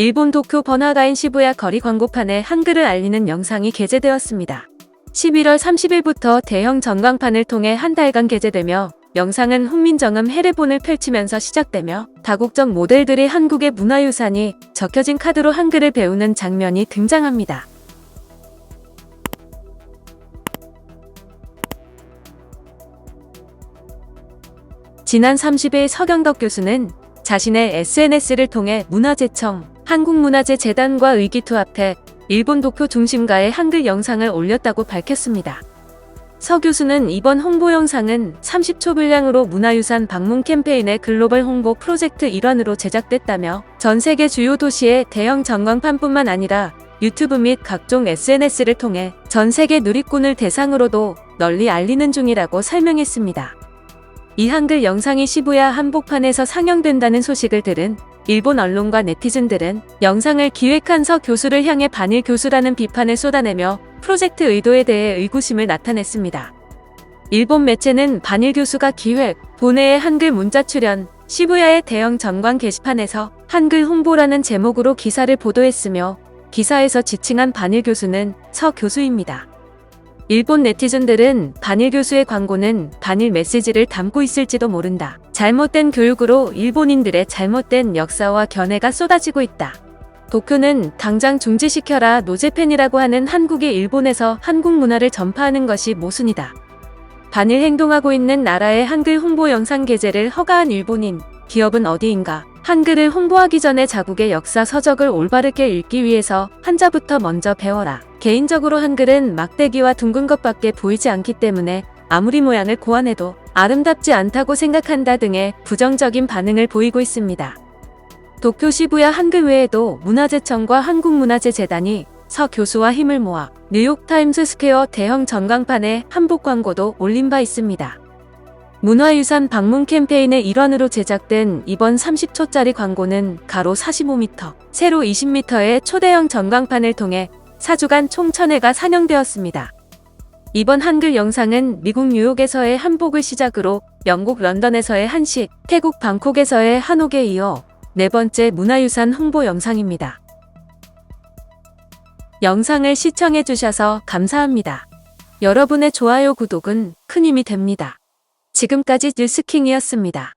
일본 도쿄 번화가인 시부야 거리 광고판에 한글을 알리는 영상이 게재되었습니다. 11월 30일부터 대형 전광판을 통해 한 달간 게재되며 영상은 훈민정음 해례본을 펼치면서 시작되며 다국적 모델들의 한국의 문화유산이 적혀진 카드로 한글을 배우는 장면이 등장합니다. 지난 30일 서경덕 교수는 자신의 SNS를 통해 문화재청, 한국문화재재단과 의기투합해 일본 도쿄 중심가의 한글 영상을 올렸다고 밝혔습니다. 서 교수는 이번 홍보 영상은 30초 분량으로 문화유산 방문 캠페인의 글로벌 홍보 프로젝트 일환으로 제작됐다며 전 세계 주요 도시의 대형 전광판뿐만 아니라 유튜브 및 각종 SNS를 통해 전 세계 누리꾼을 대상으로도 널리 알리는 중이라고 설명했습니다. 이 한글 영상이 시부야 한복판에서 상영된다는 소식을 들은 일본 언론과 네티즌들은 영상을 기획한 서 교수를 향해 반일 교수라는 비판을 쏟아내며 프로젝트 의도에 대해 의구심을 나타냈습니다. 일본 매체는 반일 교수가 기획, 본회의 한글 문자 출연, 시부야의 대형 전광 게시판에서 한글 홍보라는 제목으로 기사를 보도했으며 기사에서 지칭한 반일 교수는 서 교수입니다. 일본 네티즌들은 반일 교수의 광고는 반일 메시지를 담고 있을지도 모른다. 잘못된 교육으로 일본인들의 잘못된 역사와 견해가 쏟아지고 있다. 도쿄는 당장 중지시켜라 노제팬이라고 하는 한국이 일본에서 한국 문화를 전파하는 것이 모순이다. 반일 행동하고 있는 나라의 한글 홍보 영상 게재를 허가한 일본인, 기업은 어디인가? 한글을 홍보하기 전에 자국의 역사 서적을 올바르게 읽기 위해서 한자부터 먼저 배워라. 개인적으로 한글은 막대기와 둥근 것밖에 보이지 않기 때문에 아무리 모양을 고안해도 아름답지 않다고 생각한다 등의 부정적인 반응을 보이고 있습니다. 도쿄 시부야 한글 외에도 문화재청과 한국문화재재단이 서 교수와 힘을 모아 뉴욕타임스 스퀘어 대형 전광판에 한복 광고도 올린 바 있습니다. 문화유산 방문 캠페인의 일환으로 제작된 이번 30초짜리 광고는 가로 45m, 세로 20m의 초대형 전광판을 통해 4주간 총 1000회가 상영되었습니다. 이번 한글 영상은 미국 뉴욕에서의 한복을 시작으로 영국 런던에서의 한식, 태국 방콕에서의 한옥에 이어 네 번째 문화유산 홍보 영상입니다. 영상을 시청해주셔서 감사합니다. 여러분의 좋아요, 구독은 큰 힘이 됩니다. 지금까지 뉴스킹이었습니다.